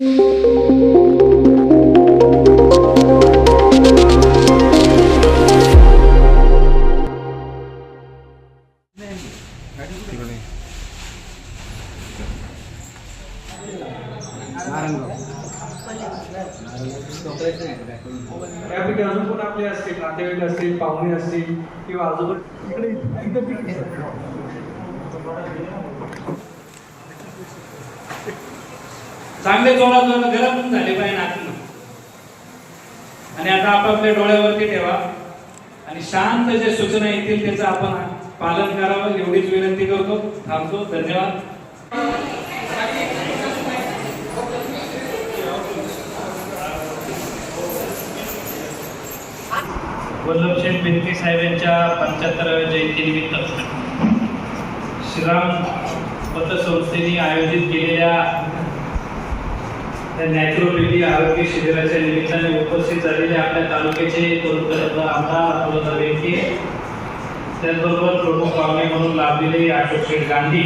Música आंबे जोरात जोरात गरम झाले पाहिजे नाचणं आणि आता आपापल्या डोळ्यावरती ठेवा. आणि शांत जे सूचना येतील त्याचं आपण पालन करावं. एवढीच विनंती करतो. थांबतो. धन्यवाद. वल्लभशेठ बेनके साहेब यांच्या पंच्याहत्तराव्या जयंतीनिमित्त श्रीराम पतसंस्थेने आयोजित केलेल्या त्या नॅचरोपॅथी आरोग्य शिबिराच्या निमित्ताने उपस्थित झालेले आपल्या तालुक्याचे आमदार त्याचबरोबर प्रमुख पाहुणे म्हणून लाभलेले अशोक शेठ गांधी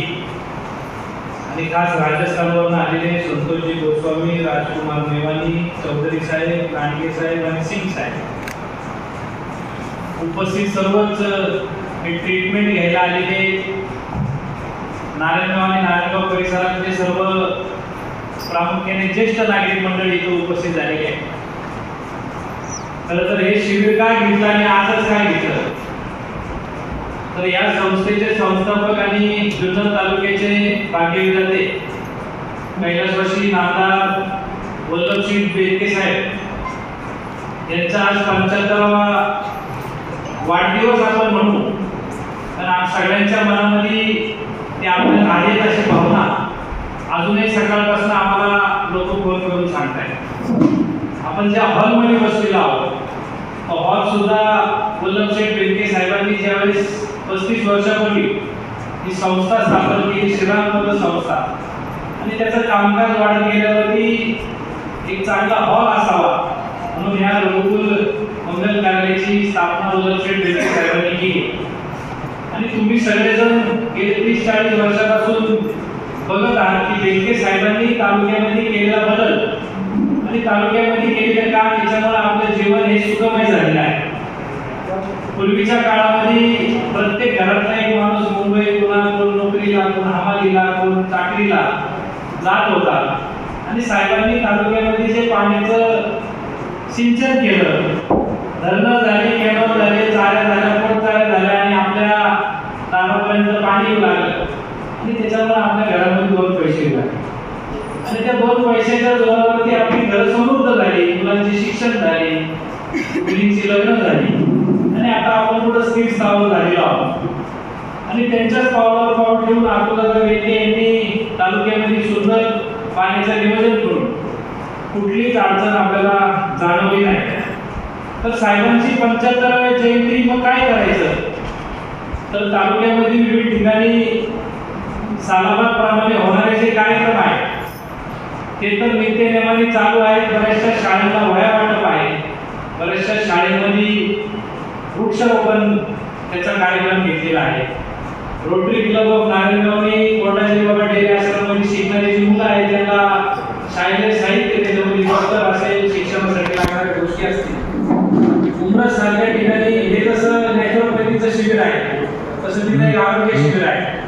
आणि खास राजस्थानवरून आलेले संतोषजी गोस्वामी राजकुमार मेवानी चौधरी साहेब लांडगे साहेब आणि सिंग साहेब. उपस्थित सर्वच हे ट्रीटमेंट घ्यायला आलेले नारायणगाव आणि नारायणगाव परिसरातले सर्व प्रामुख्याने ज्येष्ठ नागरिक मंडळी इथं उपस्थित झालेली आहे खरं तर हे शिबिर काय घेतलं आणि आजच काय घेतलं? तर या संस्थेचे संस्थापक आणि जुन्नर तालुक्याचे भाग्यविधाते कैलासवासी नामदार वल्लभसिंग बेनके साहेब यांचा आज पंच्याहत्तरावा वाढदिवस आपण म्हणू. तर आज सगळ्यांच्या मनामध्ये ते आपल्याला आहेत अशी भावना. अजूनही सकाळपासून आम्हाला लोक फोन करून सांगतायत. आपण ज्या हॉलमध्ये बसलेलो आहोत हॉल सुद्धा वल्लभशेठ बेनके साहेबांनी ज्यावेळेस पस्तीस वर्षापूर्वी ही संस्था स्थापन केली श्रीरामपद संस्था आणि त्याचं कामकाज वाढत गेल्यावरती एक चांगला हॉल असावा म्हणून ह्या लोककुल मंगल कार्यालयाची स्थापना वल्लभशेठ बेनके साहेबांनी केली. आणि तुम्ही सगळेजण गेले तीस चाळीस वर्षापासून बघत आहात की बेंके साहेबांनी तालुक्यामध्ये केलेला बदल आणि तालुक्यामध्ये केलेलं काम याच्यामुळे आपलं जीवन हे सुखमय झालेलं आहे. पूर्वीच्या काळामध्ये प्रत्येक घरातला एक माणूस मुंबई पुन्हा कोण नोकरीला कोण हमालीला कोण चाकरीला जात होता. आणि साहेबांनी तालुक्यामध्ये जे पाण्याचं सिंचन केलं धरणं झाली कॅनॉल झाले चाऱ्या झाल्या पोटचाऱ्या झाल्या आणि आपल्या दारापर्यंत पाणी येऊ लागलं आणि त्याच्यामुळे आपल्या घरामध्ये दोन पैसे येऊ लागले आणि त्या दोन पैशाच्या जोरावरती आपली घर समृद्ध झाली मुलांचे शिक्षण झाले मुलींची लग्न झाली. आणि आता आपण कुठं स्थिर स्थावर झालेलो आहोत. आणि त्यांच्याच पावलावर पाऊल ठेवून आपल्याला व्यक्ती यांनी तालुक्यामध्ये सुंदर पाण्याचं नियोजन करून कुठलीच अडचण आपल्याला जाणवली नाही. तर साहेबांची पंच्याहत्तराव्या जयंती मग काय करायचं? तर तालुक्यामध्ये विविध ठिकाणी सालाबादप्रमाणे होणारे जे कार्यक्रम आहेत ते तर नित्यनेमाने चालू आहे बऱ्याचशा शाळांना वया वाटप आहे बऱ्याचशा शाळेमध्ये वृक्षरोपण त्याचा कार्यक्रम घेतलेला आहे. रोटरी क्लब ऑफ नारायणगावने कोटाजी बाबा डेअरी आश्रममध्ये शिकणारी जी मुलं आहेत त्यांना शाळेचे साहित्य त्याच्यामध्ये पुस्तक असेल शिक्षणासाठी लागणाऱ्या गोष्टी असतील. उमरत सारख्या ठिकाणी हे जसं नॅचरोपॅथीचं शिबिर आहे तसं तिथे एक आरोग्य शिबिर आहे.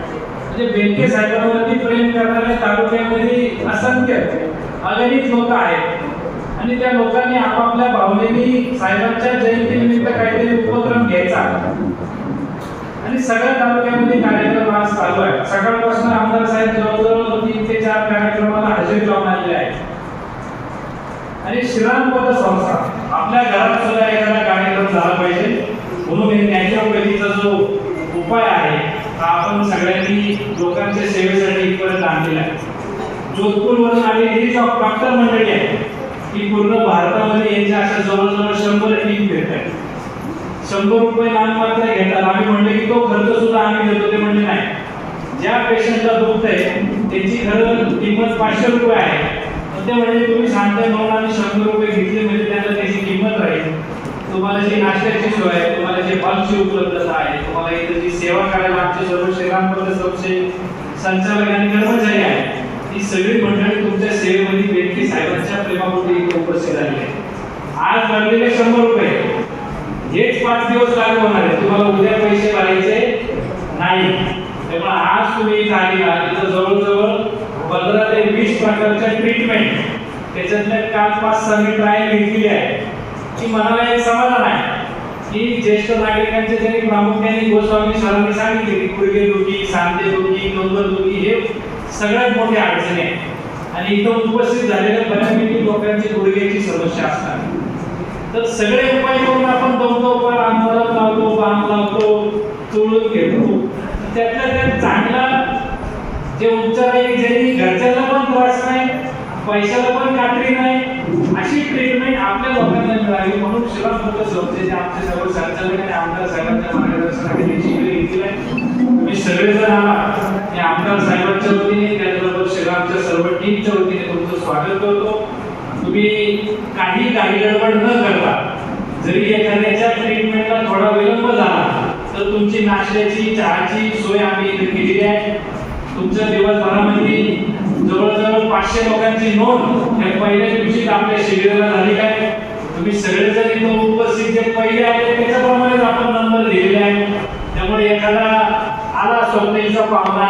म्हणजे बेनके साहेबांवरती असंख्य अगणित लोक आहेत. आणि त्या लोकांनी आपापल्या भावनेनी साहेबांच्या जयंतीनिमित्त काहीतरी उपक्रम घ्यायचा. आणि सगळ्या तालुक्यामध्ये कार्यक्रम आज चालू आहे. सकाळपासून आमदार साहेब जवळजवळ तीन ते चार कार्यक्रमाला हजेरी लावून आलेले आहेत. आणि श्रीरामपद संस्था. आपल्या घरात सुद्धा एखादा कार्यक्रम झाला पाहिजे. म्हणून हे नॅचरोपॅथीचा जो उपाय आहे हा आपण सगळ्यांनी लोकांच्या सेवेसाठी इथपर्यंत आणलेला आहे. जोधपूरवरून आलेली जी डॉक्टर मंडळी आहे ती पूर्ण भारतामध्ये यांच्या अशा जवळजवळ शंभर टीम फिरत शंभर रुपये नाममात्र घेतात. आम्ही म्हणले की तो खर्च सुद्धा आम्ही देतो ते म्हणजे नाही. ज्या पेशंटला दुखत आहे त्याची खरं किंमत पाचशे रुपये आहे. ते म्हणजे तुम्ही सांगताय म्हणून आम्ही शंभर रुपये घेतले म्हणजे त्यांना त्याची किंमत राहील. तुम्हाला जी नाश्त्याची सोय आहे तुम्हाला जे हॉलची उपलब्धता आहे तुम्हाला इथं जी सेवा करायला आमचे सर्व श्रीरामपद संस्थे संचालक आणि कर्मचारी आहेत ही सगळी मंडळी तुमच्या सेवेमध्ये व्यक्ती साहेबांच्या प्रेमामध्ये इथे उपस्थित आली आहे. आज भरलेले शंभर रुपये. हेच पाच दिवस लागू होणार आहे तुम्हाला उद्या पैसे भरायचे नाही. तेव्हा आज तुम्ही इथं आलेला इथं जवळजवळ पंधरा ते वीस प्रकारच्या ट्रीटमेंट त्याच्यातल्या काल पाच सहा ट्रायल घेतलेली आहे. की मनाला एक समाधान आहे. की ज्येष्ठ नागरिकांचे त्यांनी प्रामुख्याने गोस्वामी सरांनी सांगितले की गुडघे दुखी सांधे दुखी कंबर दुखी हे सगळ्यात मोठी अडचणी आहे. आणि इथं उपस्थित झालेल्या बऱ्यापैकी लोकांची गुडघ्याची समस्या असतात. तर सगळे उपाय करून आपण दमतो पण आंदोलन लावतो बांध लावतो चोळून घेतो. त्यातल्या त्यात चांगला जे उपचार आहे ज्यांनी घरच्यांना पण त्रास नाही पैशाला पण खात्री नाही अशी ट्रीटमेंट आपल्या लोकांना मिळावी म्हणून शिवाय मुलं संस्थेचे जे आमचे सर्व संचालक आणि आमदार साहेबांच्या मार्गदर्शनाखाली शिबिर घेतली आहे. तुम्ही सगळेजण आला मी आमदार साहेबांच्या वतीने त्याचबरोबर शिवरामच्या सर्व टीमच्या वतीने तुमचं स्वागत करतो. तुम्ही काही काही गडबड न करता जरी एखाद्याच्या ट्रीटमेंटला थोडा विलंब झाला तर तुमची नाश्त्याची चहाची सोय आम्ही इथे केलेली आहे. तुमच्या दिवसभरामध्ये जवळजवळ पाचशे लोकांची नोंद या पहिल्या दिवशी आपल्या शिबिराला झाली आहे. तुम्ही सगळेजण इथं उपस्थित जे पहिले आले त्याच्याप्रमाणेच आपण नंबर दिलेले आहे त्यामुळे एखादा आला स्वप्नेचा पाहुणा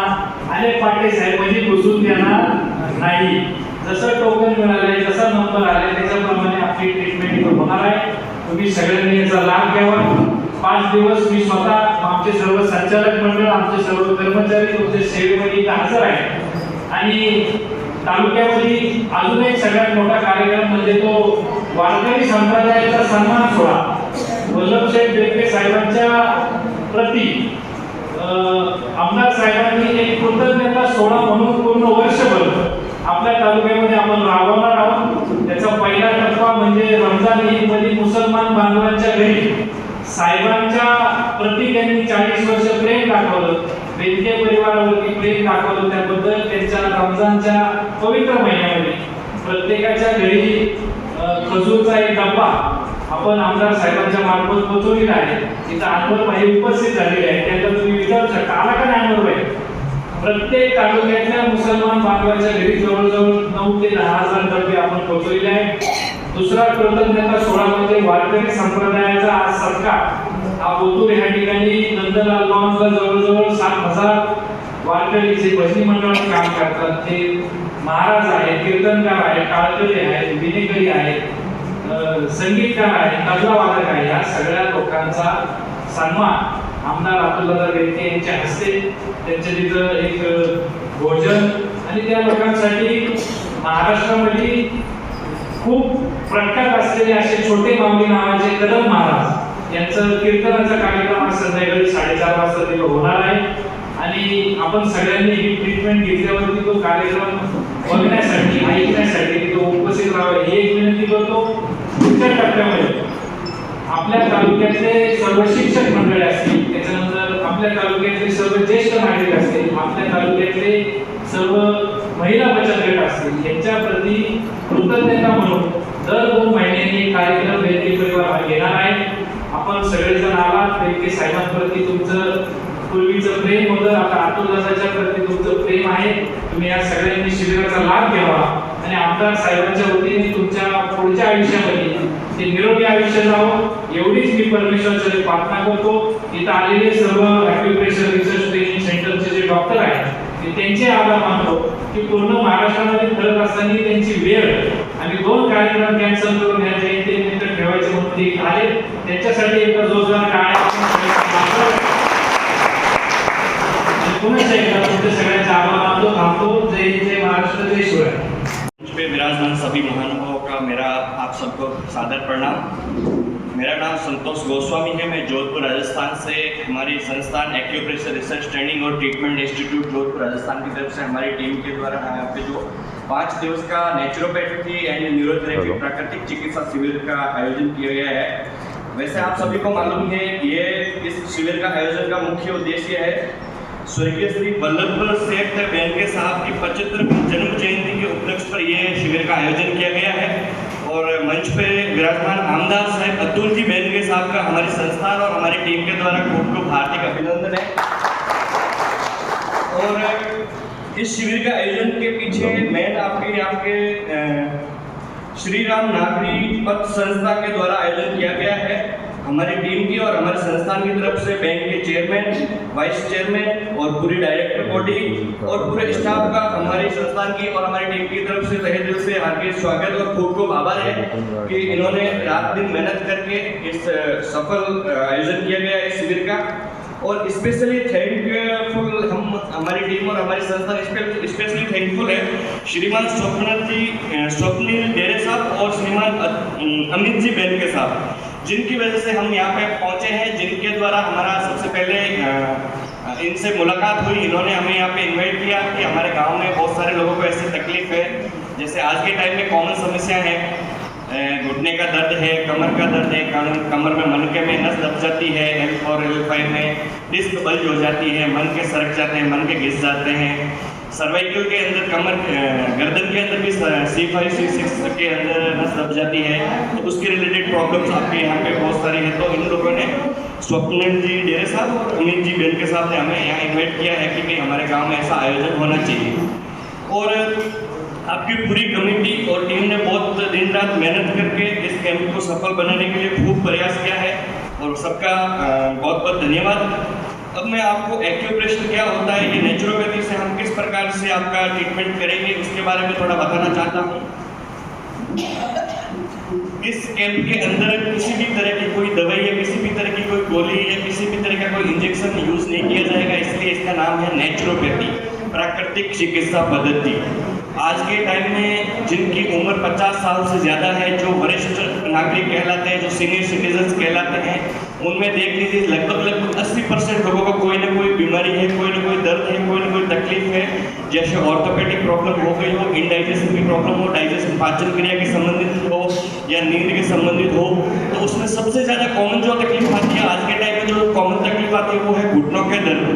आले पाटे साहेब म्हणजे घुसून देणार नाही. जसं टोकन मिळाले जसा नंबर आले त्याच्याप्रमाणे आपली ट्रीटमेंट इथं होणार आहे. तुम्ही सगळ्यांनी याचा लाभ घ्यावा. पाच दिवस मी स्वतः आमचे सर्व संचालक मंडळ आमचे सर्व कर्मचारी तुमच्या सेवेमध्ये इथं हजर आहे. आणि तालुक्यामध्ये अजून एक सगळ्यात मोठा कार्यक्रम म्हणजे तो वारकरी संप्रदायाचा सन्मान सोहळा. वल्लभशेठ बेडके साहेबांच्या प्रती आमदार साहेबांनी एक कृतज्ञता सोहळा म्हणून पूर्ण वर्षभर आपल्या तालुक्यामध्ये आपण राबवणार आहोत. त्याचा पहिला टप्पा म्हणजे रमजान ईदमध्ये मुसलमान बांधवांच्या घरी. साहेबांच्या प्रति त्यांनी चाळीस वर्ष प्रेम दाखवलं. बेनके परिवारावरती प्रेम दाखवलं. त्याबद्दल त्यांच्या रमजानच्या पवित्र महिन्यामध्ये प्रत्येकाच्या घरी खजूरचा एक डब्बा आपण आमदार साहेबांच्या मार्फत पोहोचवलेला आहे तिथं अनवर भाई उपस्थित झालेले आहे त्यांना तुम्ही विचारू शकता आला का नाही अनवर भाई प्रत्येक तालुक्यातल्या मुसलमान बांधवाच्या घरी जवळजवळ नऊ ते दहा हजार डबे आपण पोहोचवलेले आहे दुसरा कृतज्ञता सोहळा म्हणजे वारकरी संप्रदायाचा आज सत्कार. हा ओतूर या ठिकाणी नंदलाल लॉन्सला जवळजवळ सात हजार वारकरी जे भजनी मंडळात काम करतात. ते महाराज आहेत कीर्तनकार आहेत काळकरी आहेत विनेकरी आहेत. संगीतकार आहे तबला वादक आहे या सगळ्या लोकांचा सन्मान आमदार अब्दुल्ला बेनके यांच्या हस्ते त्यांच्या तिथं एक भोजन आणि त्या लोकांसाठी महाराष्ट्रामध्ये खूप प्रख्यात असलेले असे छोटे माऊली नावाचे कदम महाराज यांचं कीर्तनाचा कार्यक्रम आज संध्याकाळी साडेचार वाजता तिथं होणार आहे. आणि आपण सगळ्यांनी ही ट्रीटमेंट घेतल्यावरती तो कार्यक्रम बघण्यासाठी ऐकण्यासाठी तो उपस्थित राहावा ही एक विनंती करतो. पुढच्या टप्प्यामध्ये. आपल्या तालुक्यातले सर्व शिक्षक मंडळी असतील त्याच्यानंतर आपल्या तालुक्यातले सर्व ज्येष्ठ नागरिक असतील आपल्या तालुक्यातले सर्व महिला बचत गट असतील यांच्या प्रती कृतज्ञता म्हणून दर दोन महिन्यांनी एक कार्यक्रम व्यक्ती परिवार हा घेणार आहे. आपण सगळेजण आलात व्यक्ती साहेबांप्रती तुमचं पूर्वीचं प्रेम होतं आता अतुलदासाच्या प्रती तुमचं प्रेम आहे. तुम्ही या सगळ्यांनी शिबिराचा लाभ घ्यावा. आणि आमदार साहेबांच्या वतीने तुमच्या पुढच्या आयुष्यामध्ये ते निरोगी आयुष्य जावं एवढीच मी परमेश्वराची प्रार्थना करतो इथं आलेले सर्व ॲक्युप्रेशर रिसर्च ट्रेनिंग सेंटरचे जे डॉक्टर आहेत त्यांचे आभार मानतो की पूर्ण महाराष्ट्रामध्ये फिरत असताना त्यांची वेळ आणि दोन कार्यक्रम कॅन्सल करून घ्यायचे ते नंतर ठेवायचे म्हणून ते आले. त्यांच्यासाठी एक जोरदार काय पुन्हा एकदा तुमच्या सगळ्यांचा आभार मानतो थांबतो. जय जय महाराष्ट्र जय शिवराय. पे विराजमान सभी महानुभावों का मेरा आप सबको सादर प्रणाम। मेरा नाम संतोष गोस्वामी है। मैं जोधपुर राजस्थान से हमारी संस्थान एक्यूप्रेशर रिसर्च ट्रेनिंग और ट्रीटमेंट इंस्टीट्यूट जोधपुर राजस्थान की तरफ़ से हमारी टीम के द्वारा यहाँ पे जो पाँच दिवस का नेचुरोपैथी एंड न्यूरोथेरेपी प्राकृतिक चिकित्सा शिविर का आयोजन किया गया है। वैसे आप सभी को मालूम है ये इस शिविर का आयोजन का मुख्य उद्देश्य है स्वर्गीय श्री वल्लभ सेठ बेनके साहब की पचहत्तरवीं जन्म जयंती के उपलक्ष्य पर यह शिविर का आयोजन किया गया है। और मंच पे विराजमान आमदार साहब अतुल जी बेनके साहब का हमारी संस्थान और हमारी टीम के द्वारा खूब खूब हार्दिक अभिनंदन है। और इस शिविर के आयोजन के पीछे मेन आपके आपके श्री राम नागरी पथ संस्था के द्वारा आयोजन किया गया है। हमारी टीम की और हमारे संस्थान की तरफ़ से बैंक के चेयरमैन, वाइस चेयरमैन और पूरी डायरेक्टर बॉडी और पूरे स्टाफ का हमारी संस्थान की और हमारी टीम की तरफ़ से तहे दिल से हार्दिक स्वागत और खूब खूब आभार है कि इन्होंने रात दिन मेहनत करके इस सफल आयोजन किया गया इस शिविर का। और स्पेशली थैंकफुल हम, हमारी टीम और हमारी संस्थान स्पेशली थैंकफुल है। श्रीमान स्वप्न जी स्वप्निल डेरे साहब और श्रीमान अमित जी बैन के साहब जिनकी वजह से हम यहाँ पे पहुँचे हैं, जिनके द्वारा हमारा सबसे पहले इनसे मुलाकात हुई, इन्होंने हमें यहाँ पे इनवाइट किया कि हमारे गाँव में बहुत सारे लोगों को ऐसी तकलीफ़ है। जैसे आज के टाइम में कॉमन समस्या है घुटने का दर्द है, कमर का दर्द है कमर कमर में मनके में नस दब जाती है एल फोर एल फाइव में डिस्क बल्ज हो जाती है, मन के सरक जाते हैं, मन के घिस जाते हैं। सर्वाइकल के अंदर कमर गर्दन के अंदर भी सी फाइव सी सिक्स के अंदर दब जाती है। तो उसके रिलेटेड प्रॉब्लम्स आपके यहाँ पे बहुत सारी हैं। तो इन लोगों ने स्वप्निल जी, डेरे साहब और अमित जी बेन के साथ ने हमें यहाँ इन्वाइट किया है कि भाई हमारे गाँव में ऐसा आयोजन होना चाहिए। और आपकी पूरी कमेटी और टीम ने बहुत दिन रात मेहनत करके इस कैंप को सफल बनाने के लिए खूब प्रयास किया है। और सबका बहुत बहुत धन्यवाद। अब मैं आपको एक्यूप्रेशर क्या होता है, ये नेचुरोपैथी से हम किस प्रकार से आपका ट्रीटमेंट करेंगे, उसके बारे में थोड़ा बताना चाहता हूँ। इस कैंप के अंदर किसी भी तरह की कोई दवाई या किसी भी तरह की कोई गोली या किसी भी तरह का कोई इंजेक्शन यूज़ नहीं किया जाएगा, इसलिए इसका नाम है नेचुरोपैथी प्राकृतिक चिकित्सा पद्धति। आज के टाइम में जिनकी उम्र 50 साल से ज़्यादा है, जो वरिष्ठ नागरिक कहलाते हैं, जो सीनियर सिटीजन्स कहलाते हैं उनमें देख लीजिए, लगभग लगभग 80 परसेंट लोगों को कोई ना कोई बीमारी है, कोई ना कोई दर्द है, कोई ना कोई तकलीफ़ है। जैसे ऑर्थोपेडिक प्रॉब्लम हो गई हो इनडाइजेशन की प्रॉब्लम हो डाइजेशन पाचन क्रिया के संबंधित हो या नींद के संबंधित हो तो उसमें सबसे ज़्यादा कॉमन जो तकलीफ़ आती है, आज के टाइम में जो कॉमन तकलीफ़ आती है, वो है घुटनों के दर्द।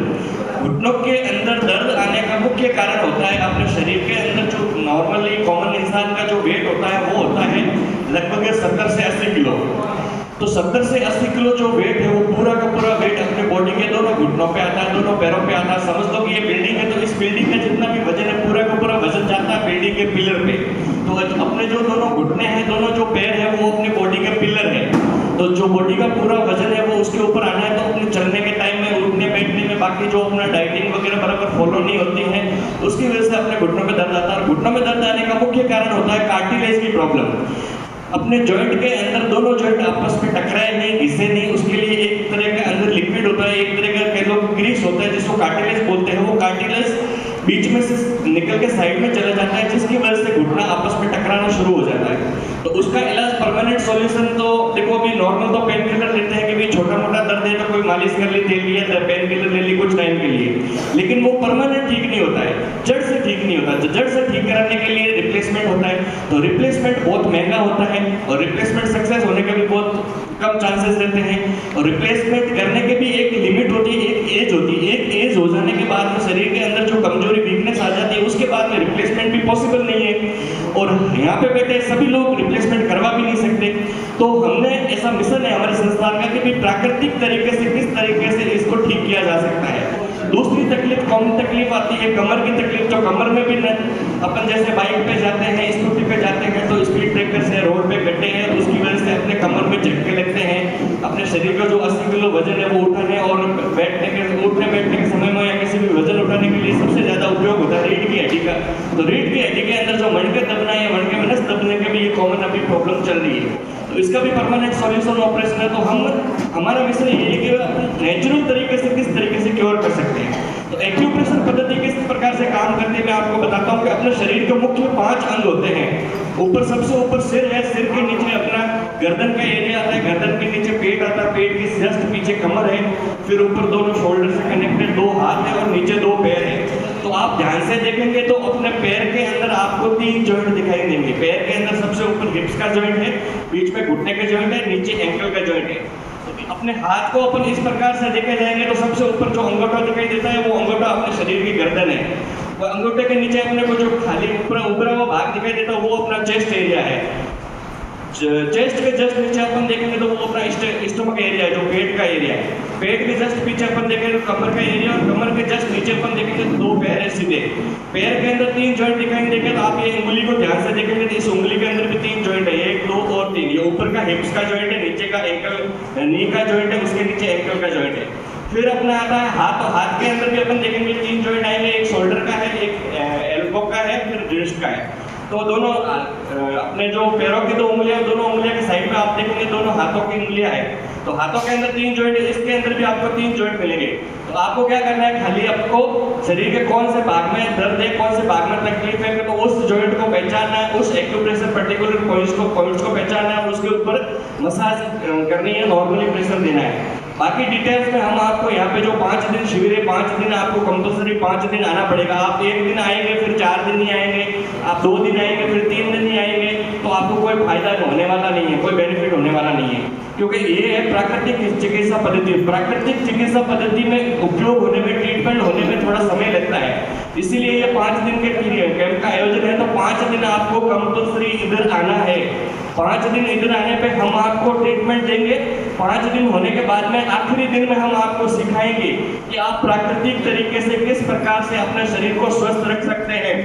घुटनों के अंदर दर्द आने का मुख्य कारण होता है अपने शरीर के अंदर जो नॉर्मली कॉमन इंसान का जो वेट होता है, वो होता है लगभग सत्तर से अस्सी किलो। तो सत्तर से अस्सी किलो जो वेट है, वो पूरा का पूरा वेट अपने बॉडी के दोनों घुटनों पे आता है, दोनों पैरों पे आता है। समझ लो कि ये बिल्डिंग है तो इस बिल्डिंग का जितना भी वज़न है, पूरा का पूरा वज़न जाता है बिल्डिंग के पिलर पे। तो अपने जो दोनों घुटने हैं, दोनों जो पैर है, वो अपने बॉडी के पिलर है। तो जो बॉडी का पूरा वज़न है, वो उसके ऊपर आना है तो अपने चलने के टाइम में, उठने, बैठने में बाकी जो अपना डाइटिंग वगैरह बराबर फॉलो नहीं होती है, उसकी वजह से अपने घुटनों में दर्द आता है। घुटनों में दर्द आने का मुख्य कारण होता है कार्टिलेज की प्रॉब्लम अपने जॉइंट के अंदर दोनों जॉइंट आपस में टकराए नहीं, घिसे नहीं, उसके लिए एक तरह का अंदर लिक्विड होता है, एक तरह का कह लो ग्रीस होता है, जिसको कार्टिलेज बोलते हैं। वो कार्टिलेज बीच में से निकल के साइड में चला जाता है, जिसकी वजह से घुटना आपस में टकराना शुरू हो जाता है। तो उसका इलाज परमानेंट सॉल्यूशन तो देखो, अभी नॉर्मल तो पेन किलर लेते हैं कि भाई छोटा मोटा दर्द है तो कोई मालिश कर ली तेल लिया पेन किलर ले ली, कुछ टाइम के लिए। लेकिन वो परमानेंट ठीक नहीं होता है, जड़ से ठीक नहीं होता। जड़ से ठीक कराने के लिए रिप्लेसमेंट होता है। तो रिप्लेसमेंट बहुत महँगा होता है और रिप्लेसमेंट सक्सेस होने का भी बहुत कम चांसेस रहते हैं। और रिप्लेसमेंट करने के भी एक लिमिट होती है, एक एज होती है। एक एज हो जाने के बाद में शरीर के अंदर जो कमज़ोरी वीकनेस आ जाती है, उसके बाद में रिप्लेसमेंट भी पॉसिबल नहीं है। और यहाँ पे बैठे सभी लोग रिप्लेसमेंट करवा भी नहीं सकते। तो हमने ऐसा मिशन है हमारे संस्थान का कि भी प्राकृतिक तरीके से किस तरीके से इसको ठीक किया जा सकता है। दूसरी तकलीफ़ कॉमन तकलीफ़ आती है, कमर की तकलीफ़ तो कमर में भी न अपन जैसे बाइक पे जाते हैं स्कूटी पे जाते हैं तो स्पीड ब्रेकर से रोड पे गड्ढे हैं, उसकी वजह से अपने कमर में झटके लगते हैं, अपने शरीर का जो 80 किलो वज़न है, वो उठाने और बैठने के उठने बैठने के समय में या किसी भी वज़न उठाने के लिए सबसे ज़्यादा उपयोग होता है रीढ़ की हड्डी का। तो रीढ़ की हड्डी के अंदर जो मणके दबना है, मणके में दबने का भी ये कॉमन अभी प्रॉब्लम चल रही है। तो इसका भी परमानेंट सॉल्यूशन ऑपरेशन है तो हम हमारा विषय ये है कि नेचुरल तरीके से किस तरीके से क्योर कर सकते हैं तो एक्यूप्रेशर पद्धति किस प्रकार से काम करती मैं आपको बताता हूँ कि अपने शरीर के मुख्य पाँच अंग होते हैं। ऊपर सबसे ऊपर सिर है, सिर के नीचे अपना गर्दन का एरिया आता है, गर्दन के नीचे पेट आता है, पेट की जस्ट पीछे कमर है, फिर ऊपर दोनों शोल्डर से कनेक्टेड दो हाथ है और नीचे दो पैर है। तो आप ध्यान से देखेंगे तो अपने पैर के अंदर आपको तीन जॉइंट दिखाई देंगे। पैर के अंदर सबसे ऊपर हिप्स का जॉइंट है, बीच में घुटने का जॉइंट है, नीचे एंकल का जॉइंट है। अपने हाथ को अपन इस प्रकार से देखे जाएँगे तो सबसे ऊपर जो अंगूठा दिखाई देता है, वो अंगूठा अपने शरीर की गर्दन है। अंगूठे के नीचे अपने को जो खाली ऊपर ऊपर वो भाग दिखाई देता है, वो अपना चेस्ट एरिया है। चेस्ट के जस्ट नीचे अपन देखेंगे तो वो अपना स्टमक एरिया है, जो पेट का एरिया है। पेट के जस्ट पीछे अपन देखेंगे तो कमर का एरिया और कमर के जस्ट नीचे अपन देखेंगे तो दो पैर है सीधे। पैर के अंदर तीन जॉइंट दिखाई देंगे तो आप ये उंगली को ध्यान से देखेंगे तो इस उंगली के अंदर भी तीन जॉइंट है, एक, दो और तीन। ये ऊपर का हिप्स का जॉइंट है, नीचे का एंकल नी का जॉइंट है, उसके नीचे एंकल का जॉइंट है। फिर अपना आता है हाथ और हाथ के अंदर भी अपन देखेंगे तीन जॉइंट आएँगे एक शोल्डर का है, एक एल्बो का है, फिर रिस्ट का है। तो दोनों अपने जो पैरों की दो उंगलियाँ दोनों उंगलियों के साइड पे आप देखेंगे, दोनों हाथों की उंगलियाँ है। तो हाथों के अंदर तीन जॉइंट है इसके अंदर भी आपको तीन जॉइंट मिलेंगे। तो आपको क्या करना है, खाली आपको शरीर के कौन से भाग में दर्द है, कौन से भाग में तकलीफ़ है तो उस जॉइंट को पहचानना है, उस एक्यूप्रेशर पर्टिकुलर पॉइंट्स को को पहचानना है उसके ऊपर मसाज करनी है नॉर्मली प्रेशर देना है। बाकी डिटेल्स में हम आपको यहाँ पे जो पाँच दिन शिविर है, पाँच दिन आपको कंपलसरी पाँच दिन आना पड़ेगा। आप एक दिन आएँगे, फिर चार दिन नहीं आएँगे। आप दो दिन आएँगे, फिर तीन दिन नहीं आएँगे। तो आपको कोई फ़ायदा होने वाला नहीं है, कोई बेनिफिट होने वाला नहीं है। क्योंकि ये है प्राकृतिक चिकित्सा पद्धति। प्राकृतिक चिकित्सा पद्धति में उपयोग होने में ट्रीटमेंट होने में थोड़ा समय लगता है। इसीलिए ये पाँच दिन के पीरियड कैंप का आयोजन है तो पाँच दिन आपको कंपलसरी इधर आना है। पाँच दिन इधर आने पे हम आपको ट्रीटमेंट देंगे। पाँच दिन होने के बाद में आखिरी दिन में हम आपको सिखाएँगे कि आप प्राकृतिक तरीके से किस प्रकार से अपने शरीर को स्वस्थ रख सकते हैं।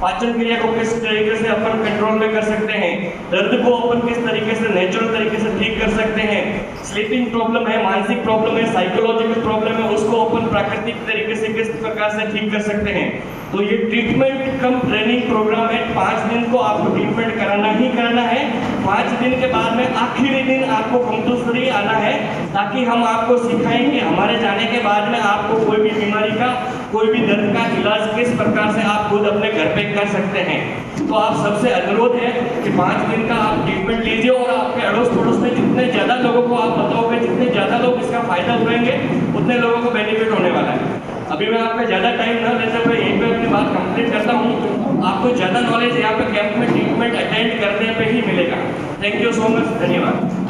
पाचन क्रिया को किस तरीके से अपन कंट्रोल में कर सकते हैं? दर्द को अपन किस तरीके से नेचुरल तरीके से ठीक कर सकते हैं? स्लीपिंग प्रॉब्लम है, मानसिक प्रॉब्लम है साइकोलॉजिकल प्रॉब्लम है, उसको अपन प्राकृतिक तरीके से किस प्रकार से ठीक कर सकते हैं? तो ये ट्रीटमेंट कम ट्रेनिंग प्रोग्राम है। पाँच दिन को आपको ट्रीटमेंट कराना ही कराना है। पाँच दिन के बाद में आखिरी दिन आपको कंपल्सरी आना है ताकि हम आपको सिखाएँगे। हमारे जाने के बाद में आपको कोई भी बीमारी का, कोई भी दर्द का इलाज किस प्रकार से आप खुद अपने घर पे कर सकते हैं। तो आप सबसे अनुरोध है कि पाँच दिन का आप ट्रीटमेंट लीजिए और आपके अड़ोस पड़ोस में जितने ज़्यादा लोगों को आप बताओगे, जितने ज़्यादा लोग इसका फ़ायदा उठाएँगे, उतने लोगों को बेनिफिट होने वाला है। अभी मैं आपका ज़्यादा टाइम ना लेते हुए यहीं पर अपनी बात कंप्लीट करता हूँ। आपको ज़्यादा नॉलेज यहाँ पे कैंप में ट्रीटमेंट अटेंड करने पे ही मिलेगा। थैंक यू सो मच धन्यवाद।